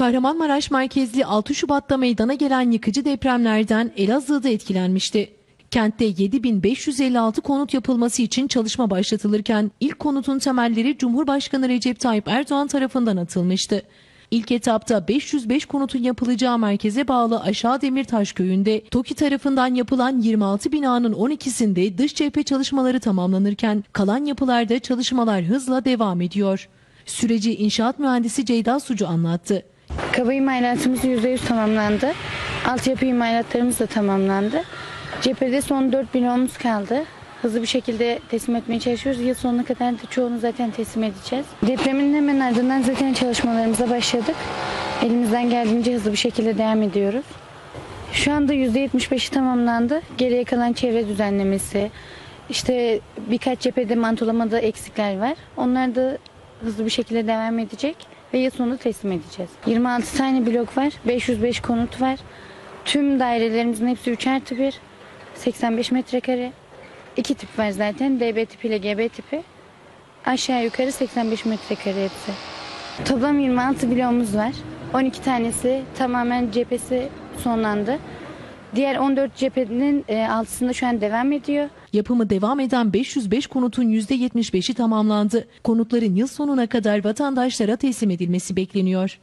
Kahramanmaraş merkezli 6 Şubat'ta meydana gelen yıkıcı depremlerden Elazığ'da etkilenmişti. Kentte 7556 konut yapılması için çalışma başlatılırken ilk konutun temelleri Cumhurbaşkanı Recep Tayyip Erdoğan tarafından atılmıştı. İlk etapta 505 konutun yapılacağı merkeze bağlı Aşağı Demirtaş köyünde TOKİ tarafından yapılan 26 binanın 12'sinde dış cephe çalışmaları tamamlanırken kalan yapılarda çalışmalar hızla devam ediyor. Süreci inşaat mühendisi Ceyda Sucu anlattı. Kaba imalatımız %100 tamamlandı. Altyapı imalatlarımız da tamamlandı. Cephede son 4 bloğumuz kaldı. Hızlı bir şekilde teslim etmeye çalışıyoruz. Yıl sonuna kadar da çoğunu zaten teslim edeceğiz. Depremin hemen ardından zaten çalışmalarımıza başladık. Elimizden geldiğince hızlı bir şekilde devam ediyoruz. Şu anda %75'i tamamlandı. Geriye kalan çevre düzenlemesi, işte birkaç cephede mantolamada eksikler var. Onlar da hızlı bir şekilde devam edecek ve yıl sonunda teslim edeceğiz. 26 tane blok var, 505 konut var. Tüm dairelerimizin hepsi 3 artı 1, 85 metrekare. İki tip var zaten, DB tipi ile GB tipi. Aşağı yukarı 85 metrekare hepsi. Toplam 26 bloğumuz var. 12 tanesi tamamen cephesi sonlandı. Diğer 14 cephenin e, altısında şu an devam ediyor. Yapımı devam eden 505 konutun %75'i tamamlandı. Konutların yıl sonuna kadar vatandaşlara teslim edilmesi bekleniyor.